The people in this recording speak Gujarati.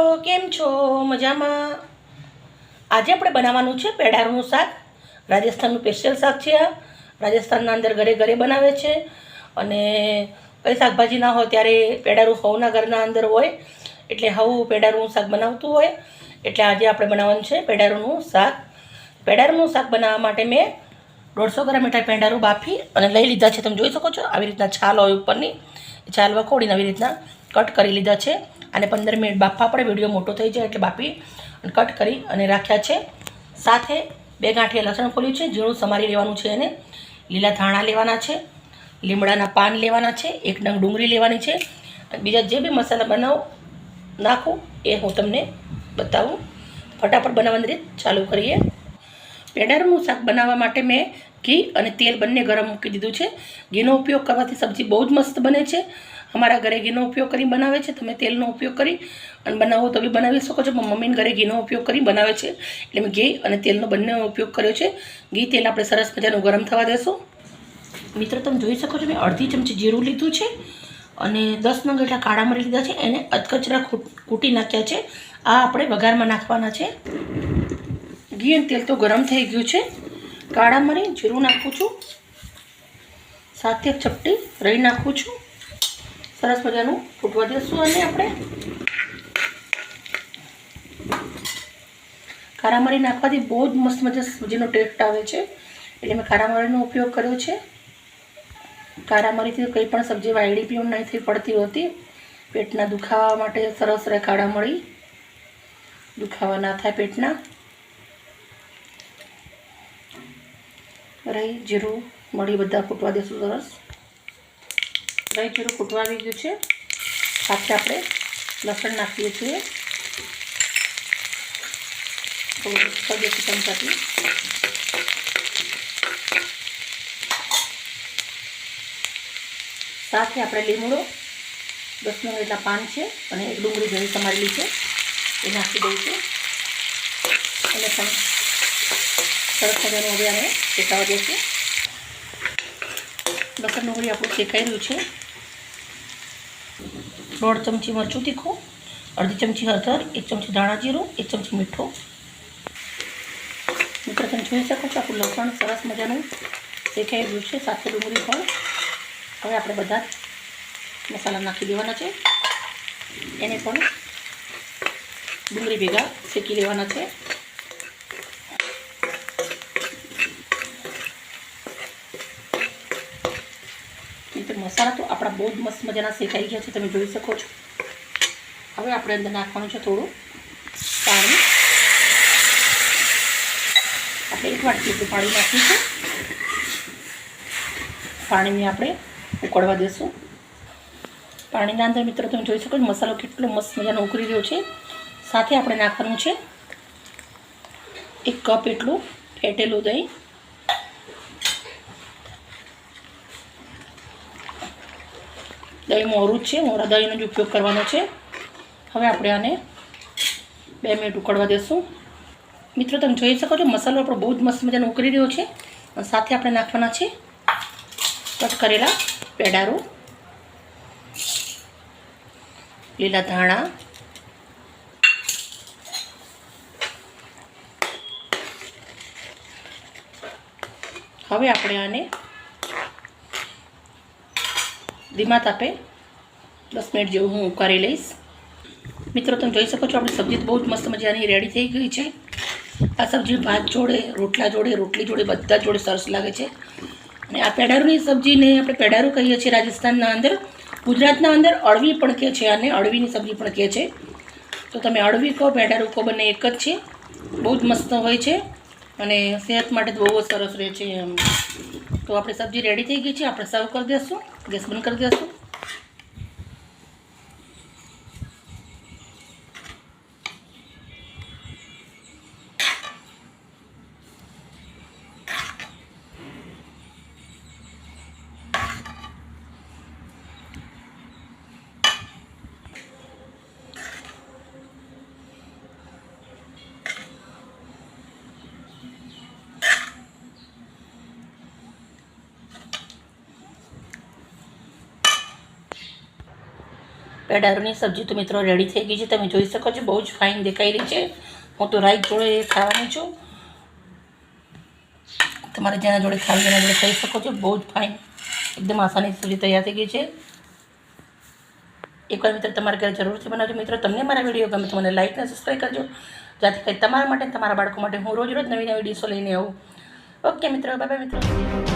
કેમ છો? મજામાં? આજે આપણે બનાવવાનું છે પેડારનું શાક. રાજસ્થાનનું સ્પેશિયલ શાક છે આ. રાજસ્થાનના અંદર ઘરે ઘરે બનાવે છે. અને કંઈ શાકભાજી ના હોય ત્યારે પેડારું હવના ઘરના અંદર હોય. એટલે હવું પેડારું શાક બનાવતું હોય. એટલે આજે આપણે બનાવવાનું છે પેડારુંનું શાક. પેડારુંનું શાક બનાવવા માટે મેં દોઢસો ગ્રામ મીઠા પેંડારું બાફી અને લઈ લીધા છે. તમે જોઈ શકો છો, આવી રીતના છાલ હોય ઉપરની. છાલ વખોડીને આવી રીતના કટ કરી લીધા છે. અને પંદર મિનિટ બાફવા પડે વીડિયો મોટો થઈ જાય એટલે બાફી કટ કરી અને રાખ્યા છે. સાથે બે ગાંઠીએ લસણ ખોલ્યું છે, ઝીણું સમારી લેવાનું છે એને. લીલા ધાણા લેવાના છે, લીમડાના પાન લેવાના છે, એક ડંગ ડુંગળી લેવાની છે. બીજા જે બી મસાલા બનાવો નાખું એ હું તમને બતાવું. ફટાફટ બનાવવાની રીત ચાલુ કરીએ. પેડારનું શાક બનાવવા માટે મેં ઘી અને તેલ બંને ગરમ મૂકી દીધું છે. ઘીનો ઉપયોગ કરવાથી સબ્જી બહુ જ મસ્ત બને છે. અમારા ઘરે ઘીનો ઉપયોગ કરી બનાવે છે. તમે તેલનો ઉપયોગ કરી અને બનાવો તો બી બનાવી શકો છો, પણ મમ્મીને ઘરે ઘીનો ઉપયોગ કરી બનાવે છે. એટલે મેં ઘી અને તેલનો બંને ઉપયોગ કર્યો છે. ઘી તેલ આપણે સરસ મજાનું ગરમ થવા દેશું. મિત્રો, તમે જોઈ શકો છો, મેં અડધી ચમચી જીરું લીધું છે અને દસ નંગ એટલા કાળા મરી લીધા છે. એને અધકચરા કૂટી નાખ્યા છે. આ આપણે વઘારમાં નાખવાના છે. ઘી અને તેલ તો ગરમ થઈ ગયું છે. કાળા મરી જીરું નાખું છું. સાથે ચપટી રહી નાખું છું. સરસ મજાનું ફૂટવા દઈશું અને આપણે કારામરી નાખવાથી બહુ જ મસ્ત મજા સૂજીનો ટેસ્ટ આવે છે. એટલે મેં કારામરીનો ઉપયોગ કર્યો છે. કારામરીથી કંઈ પણ સબ્જી વાયડી પીવું નથી પડતી હોતી. પેટના દુખાવા માટે સરસ રહે કાળા મરી દુખાવા ના થાય પેટના. રહી જીરું મળી બધા ફૂટવા દેશું સરસ. રહી જીરું ફૂટવા ગયું છે. સાથે આપણે લસણ નાખીએ છીએ. ચમચાથી. સાથે આપણે લીમડો દસ એટલા પાન છે અને એક ડુંગળી ઘણી સમારેલી છે. એ નાખી દઈશું અને સરસ મજાનું હવે અમે શેકાવા દઈશું લસણ ડુંગળી આપણું શેકાઈ રહ્યું છે. દોઢ ચમચી મરચું તીખું, અડધી ચમચી હળદર, એક ચમચી ધાણા જીરું, એક ચમચી મીઠું. મિત્રો, તમે જોઈ શકો છો આપણું લસણ સરસ મજાનું શેખાઈ ગયું છે, સાથે ડુંગળી પણ. હવે આપણે બધા મસાલા નાખી દેવાના છે. એને પણ ડુંગળી ભેગા શેકી લેવાના છે. તો મસાલા તો આપણા બહુ જ મસ્ત મજાના શેકાઈ ગયા છે, તમે જોઈ શકો છો. હવે આપણે અંદર નાખવાનું છે થોડું પાણી. આપણે એક વાટકી જેટલું પાણી નાખીશું. પાણીને આપણે ઉકળવા દેશું. પાણીના અંદર મિત્રો તમે જોઈ શકો છો, મસાલો કેટલો મસ્ત મજાનો ઉકળી રહ્યો છે. સાથે આપણે નાખવાનું છે એક કપ એટલું ફેટેલું દહીં. દહીં મોરું જ છે, મોરા દહીંનો જ ઉપયોગ કરવાનો છે. હવે આપણે આને બે મિનિટ ઉકળવા દેશું. મિત્રો, તમે જોઈ શકો છો, મસાલો આપણો બહુ જ મસ્ત મજાનો ઉકળી રહ્યો છે. સાથે આપણે નાખવાના છે કટ કરેલા પેડારો, લીલા ધાણા, હવે આપણે આને ધીમા તાપે દસ મિનિટ જેવું હું ઉકાળી લઈશ. મિત્રો, તમે જોઈ શકો છો, આપણી સબ્જી બહુ જ મસ્ત મજાની રેડી થઈ ગઈ છે. આ સબ્જી ભાત જોડે, રોટલા જોડે, રોટલી જોડે, બધા જોડે સરસ લાગે છે. અને આ પેડારુની સબ્જીને આપણે પેડારું કહીએ છીએ રાજસ્થાનના અંદર. ગુજરાતના અંદર અળવી પણ કહે છે અને અળવીની સબ્જી પણ કહે છે. તો તમે અળવી કહો પેડારું કહો, બંને એક જ છે. બહુ જ મસ્ત હોય છે. અને સેહત માટે તો બહુ જ સરસ રહે છે એમ. તો આપણી સબ્જી રેડી થઈ ગઈ છે, આપણે સર્વ કરી દઈશું ગેસ બંધ કરી દઈશું પેડારોની સબ્જી તો મિત્રો રેડી થઈ ગઈ છે. તમે જોઈ શકો છો, બહુ જ ફાઇન દેખાઈ રહી છે. હું તો રાઈ જોડે ખાવાની છું. તમારે જેના જોડે ખાવી તેના જોડે ખાઈ શકો છો. બહુ જ ફાઇન એકદમ આસાની સબ્જી તૈયાર થઈ ગઈ છે. એકવાર મિત્ર તમારે ઘરે જરૂરથી બનાવજો. મિત્રો, તમને મારા વીડિયો ગમે તો મને લાઈક અને સબસ્ક્રાઈબ કરજો. જેથી કંઈ તમારા માટે તમારા બાળકો માટે હું રોજ રોજ નવી નવી ડીશો લઈને આવું. ઓકે મિત્રો બાય મિત્રો.